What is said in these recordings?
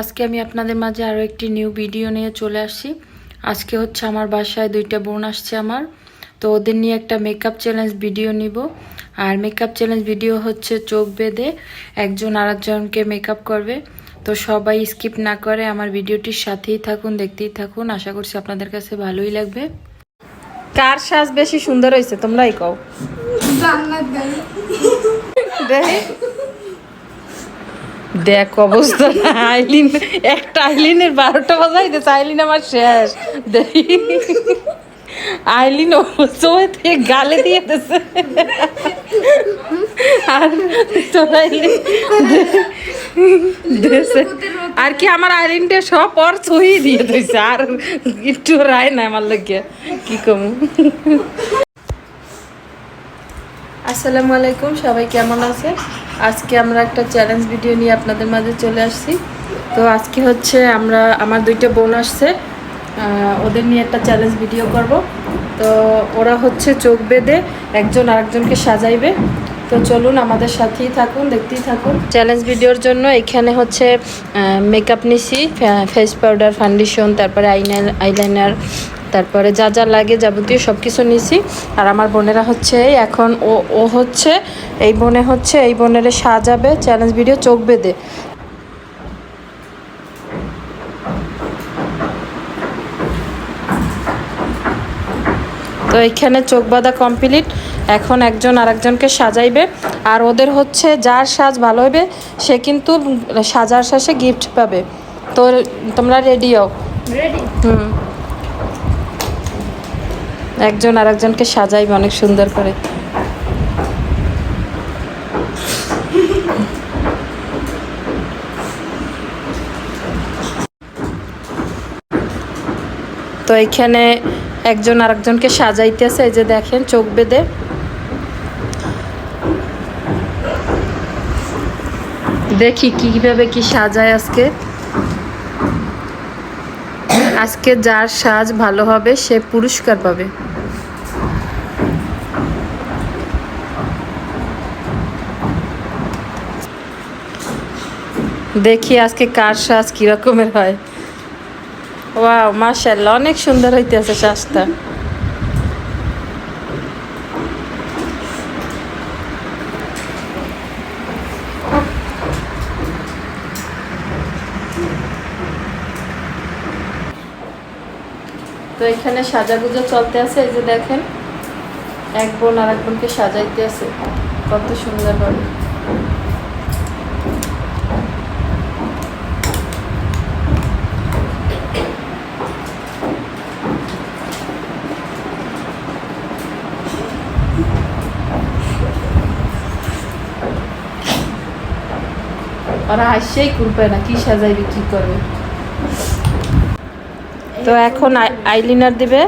আজকে আমি আপনাদের মাঝে আরও একটি নিউ ভিডিও নিয়ে চলে আসছি আজকে হচ্ছে আমার বাসায় দুইটা বোন আসছে আমার। তো ওদের নিয়ে একটা মেকআপ চ্যালেঞ্জ ভিডিও নিব। আর মেকআপ চ্যালেঞ্জ ভিডিও হচ্ছে চোখ বেঁধে একজন আরেকজনকে মেকআপ করবে। তো সবাই স্কিপ না করে আমার ভিডিওটির সাথেই থাকুন দেখতেই থাকুন। আশা করছি আপনাদের কাছে ভালোই লাগবে। কার সাজ বেশি সুন্দর হয়েছে তোমরাই কও? দেখি দেখ অবস্থা। আইলিন, একটা আইলিনের বারোটা বাজাই দিয়েছে, আইলিন আমার শেষ। দেখি। আইলিন অবস্থা থেকে গালে দিয়ে দিয়েছে। আর দিয়েছে। আর কি আমার আইলিনটা সব ওর ছুঁই দিয়ে দিয়েছে, আর একটু রায় না আমার লাগে। কি কম? আসসালামু আলাইকুম, সবাই কেমন আছে আজকে আমরা একটা চ্যালেঞ্জ ভিডিও নিয়ে আপনাদের মাঝে চলে আসছি। তো আজকে হচ্ছে আমরা, আমার দুইটা বোন আসছে ওদের নিয়ে একটা চ্যালেঞ্জ ভিডিও করব। তো ওরা হচ্ছে চোখ বেঁধে একজন আরেকজনকে সাজাইবে। তো চলুন, আমাদের সাথেই থাকুন, দেখতেই থাকুন। চ্যালেঞ্জ ভিডিওর জন্য এখানে হচ্ছে মেকআপ নিছি ফেস পাউডার ফাউন্ডেশন তারপরে আইলাইনার তারপরে যা যা লাগে যাবতীয় সব কিছু নিছি। আর আমার বোনেরা হচ্ছে এই এখন ও ও হচ্ছে এই বোনে হচ্ছে এই বোনের সাজাবে চ্যালেঞ্জ ভিডিও চোখ বেঁধে। তো এখানে চোখ বাঁধা কমপ্লিট এখন একজন আরেকজনকে সাজাইবে। আর ওদের হচ্ছে যার সাজ ভালো হবে সে কিন্তু সাজার শেষে গিফট পাবে। তো তোমরা রেডি হও? রেডি হুম। একজন আরেকজনকে সাজাইবে, অনেক সুন্দর করে। তো এখানে একজন আর আরেকজনকে সাজাইতেছে, এই যে দেখেন, চোখ বেঁধে। দেখি কীভাবে কি সাজায় আজকে। আজকে যার সাজ ভালো হবে, সে পুরস্কার পাবে। দেখি আজকে কার সাজ কিরকমের হয়। ওয়াও মাশাল্লাহ অনেক সুন্দর হইতেছে সাজটা। তো এখানে সাজাগুজো চলতে আছে, এই যে দেখেন। এক বোন আর এক বোনকে সাজাইতে আছে। কত সুন্দর ওরা হাসছেই কুলপায় না কি সাজাইবে কি করবে? তো এখন আইলিনার দিবে।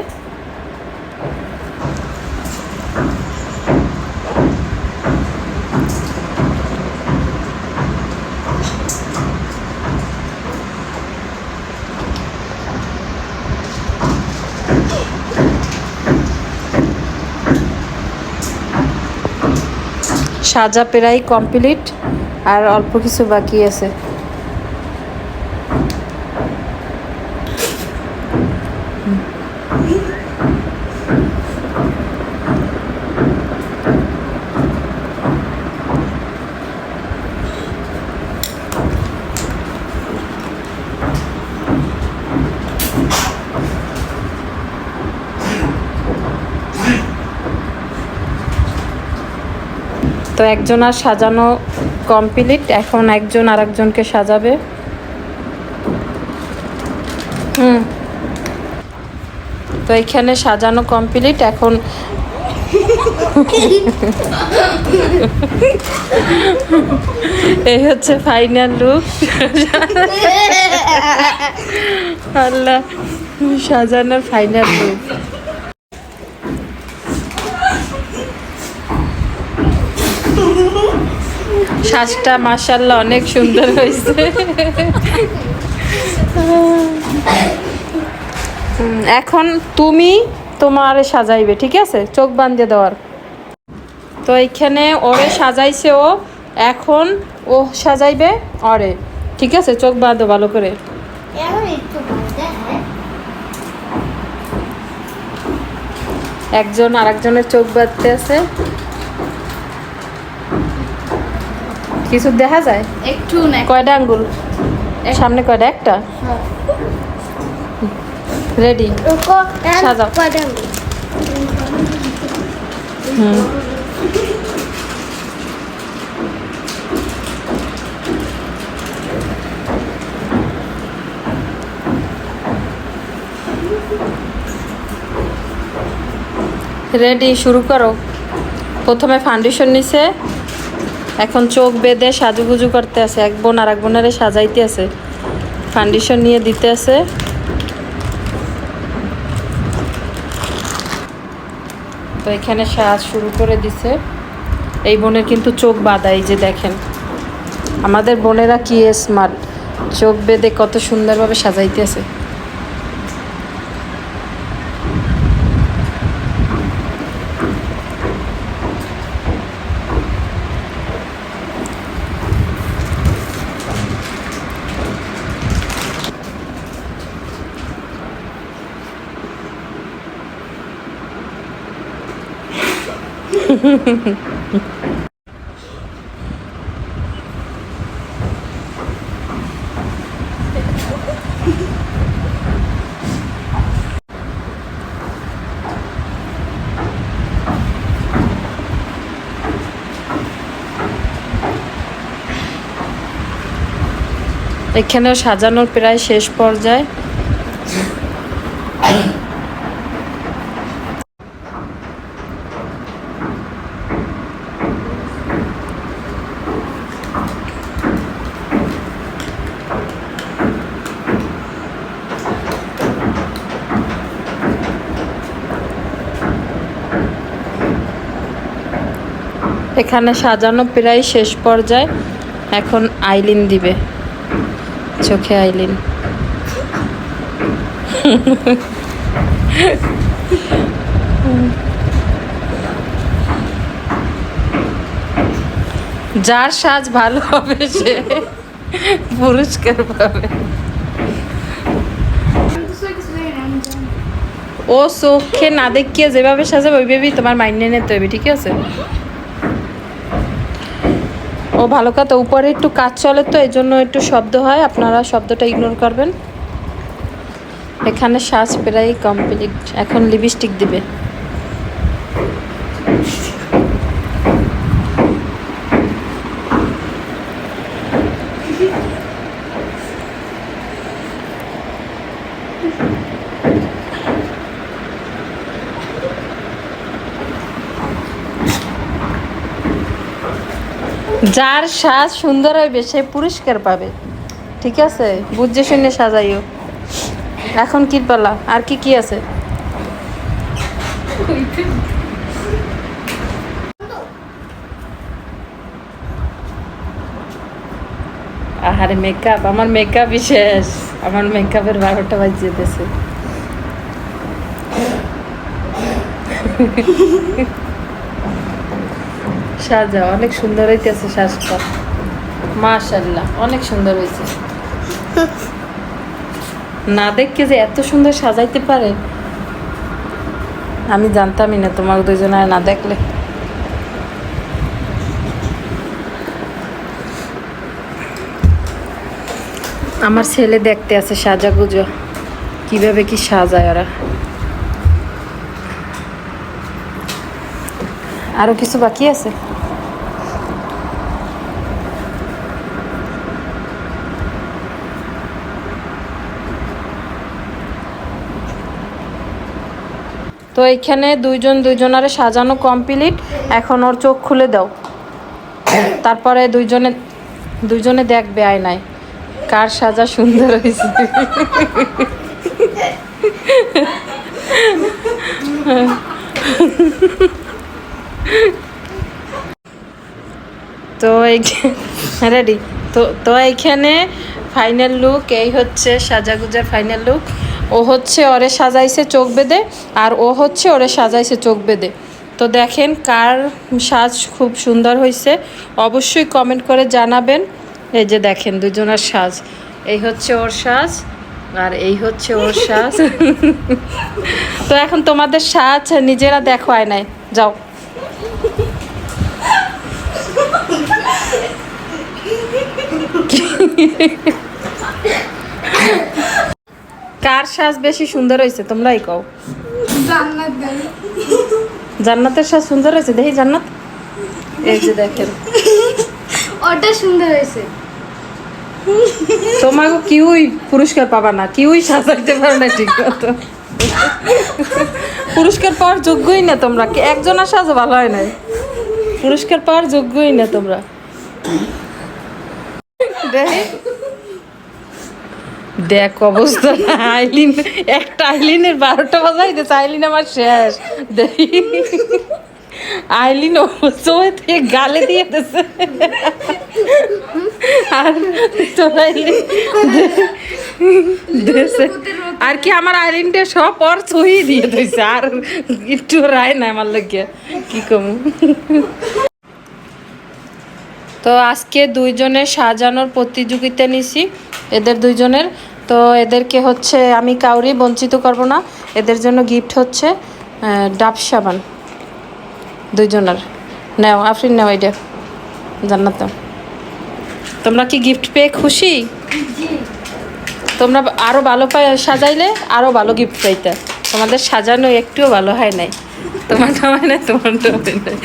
সাজা প্রায় কমপ্লিট। আর অল্প কিছু বাকি আছে। তো একজন আর সাজানো কমপ্লিট এখন একজন আর একজনকে সাজাবে। হুম। তো এখানে সাজানো কমপ্লিট এখন এই হচ্ছে ফাইনাল লুক আল্লাহ, সাজানোর ফাইনাল লুক শ্বাসটা মাসাল্লাহ অনেক সুন্দর হয়েছে। এখন তুমি তোমার সাজাইবে, ঠিক আছে? চোখ বাঁধিয়ে দেওয়ার। তো এইখানে ওরে সাজাইছে ও, এখন ও সাজাইবে অরে, ঠিক আছে? চোখ বাঁধো ভালো করে। একজন আরেকজনের চোখ বাঁধতে আছে। কিছু দেখা যায়? একটু না কয়টা আঙ্গুল? সামনে কয়টা? একটা? রেডি সাজাও। হুম। রেডি শুরু করো। প্রথমে ফাউন্ডেশন নিছে এখন চোখ বেঁধে সাজুগুজু করতে আছে, এক বোন আর এক বোনারে সাজাইতে আছে। ফাউন্ডেশন নিয়ে দিতে আছে। তো এখানে সাজ শুরু করে দিছে। এই বোনের কিন্তু চোখ বাঁধা, এই যে দেখেন। আমাদের বোনেরা কি স্মার্ট চোখ বেঁধে কত সুন্দরভাবে সাজাইতেছে এখানেও সাজানোর প্রায় শেষ পর্যায়ে। এখানে সাজানো প্রায় শেষ পর্যায়ে এখন আইলিন দিবে। চোখে আইলিন। যার সাজ ভালো হবে সে পুরস্কার পাবে। ও চোখে না দেখিয়ে যেভাবে সাজাবে, ওইভাবেই তোমার মাইন্ডে নিতে হবে, ঠিক আছে? ভালো কথা উপরে একটু কাজ চলে তো এই জন্য একটু শব্দ হয়, আপনারা শব্দটা ইগনোর করবেন। এখানে শ্বাস প্রায় কমপ্লিট এখন লিপস্টিক দিবে। যার সাজ সুন্দর হইবে, সে পুরস্কার পাবে। ঠিক আছে? বুঝে শুনে সাজাইও। এখন কি পালা, আর কি কি আছে? আহারে মেকআপ আমার মেকআপই শেষ আমার মেকআপের বারোটা বাজিয়ে যেতেছে সাজা, অনেক সুন্দর হইতেছে শ্বাসটা মাশাল্লাহ অনেক সুন্দর হয়েছে না দেখকে যে এত সুন্দর সাজাইতে পারে, আমি জানতামই না তোমার দুজনে না দেখলে। আমার ছেলে দেখতে আছে সাজা গুজো কীভাবে কি সাজায় ওরা। আরও কিছু বাকি আছে? তো এইখানে দুইজন দুইজনারে সাজানো কমপ্লিট এখন ওর চোখ খুলে দাও। তারপরে দুইজনে দুইজনে দেখবে আয়নায় কার সাজা সুন্দর হয়েছে। তো রেডি তো তো এইখানে ফাইনাল লুক এই হচ্ছে সাজাগুজার ফাইনাল লুক ও হচ্ছে ওরে সাজাইছে চোখ বেঁধে আর ও হচ্ছে ওরে সাজাইছে চোখ বেঁধে। তো দেখেন কার সাজ খুব সুন্দর হয়েছে অবশ্যই কমেন্ট করে জানাবেন। এই যে দেখেন দুজনের সাজ। এই হচ্ছে ওর সাজ আর এই হচ্ছে ওর সাজ। তো এখন তোমাদের সাজ নিজেরা দেখো আয় নাই যাও। কার সাজ বেশি সুন্দর হয়েছে? তোমরাই কও। জান্নাতের সাজ সুন্দর হয়েছে? দেখি জান্নাত। এই যে দেখেন। ওটা সুন্দর হয়েছে। তোমাকে কিউই পুরস্কার পাবা না। কিউই সাজাইতে পারো না ঠিক মতো। পুরস্কার পাওয়ার যোগ্যই না তোমরা। কে- একজনের সাজও ভালো হয় নাই। পুরস্কার পাওয়ার যোগ্যই না তোমরা। দেখি। দেখ অবস্থা, আইলিন, একটা আইলিনের বারোটা বাজাই দিয়েছে আইলিন আমার শেষ। দেখি। আইলিন সময় থেকে গালে দিয়ে দিয়েছে আর তোরা আইলিন আর কি আমার আইলিনটা সব ওর ছুঁই দিয়ে দিয়েছে আর একটু রায় না আমার লাগিয়া কি কম? তো আজকে দুইজনের সাজানোর প্রতিযোগিতা নিছি। এদের দুইজনের। তো এদেরকে হচ্ছে আমি কাউরি বঞ্চিত করব না। এদের জন্য গিফট হচ্ছে ডাব সাবান। দুইজনের। নেও আফরিন নেও এটা। জান্নাত নাও। তোমরা কি গিফট পেয়ে খুশি? তোমরা আরও ভালো পাই সাজাইলে আরও ভালো গিফট পাইতে। তোমাদের সাজানো একটুও ভালো হয় নাই। তোমারটা হয় না তোমারটা হয় নাই।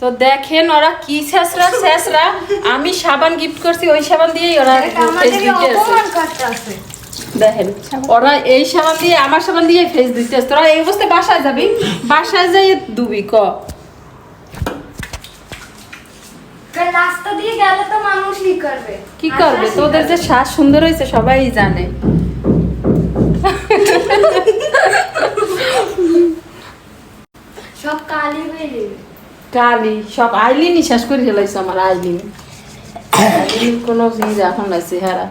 তো দেখেন ওরা কি শেষরা শেষরা। আমি সাবান গিফট করছি ওই সাবান দিয়েই ওরা দেখেন ওরা এই সাবান দিয়ে আমার সাবান দিয়ে ফেস দিতে তোরা এই অবস্থায় বাসায় যাবি? বাসায় যাই দুবি ক। রাস্তা দিয়ে গেলে তো মানুষ কি করবে? কি করবে? তোদের যে শ্বাস সুন্দর হয়েছে সবাই জানে। সব কালি বেরিয়ে কালি সব আইলিনই শেষ করে ফেলাইছে আমার আইলিন। আইলিন কোনো জিনিস এখন নাই চেহারা।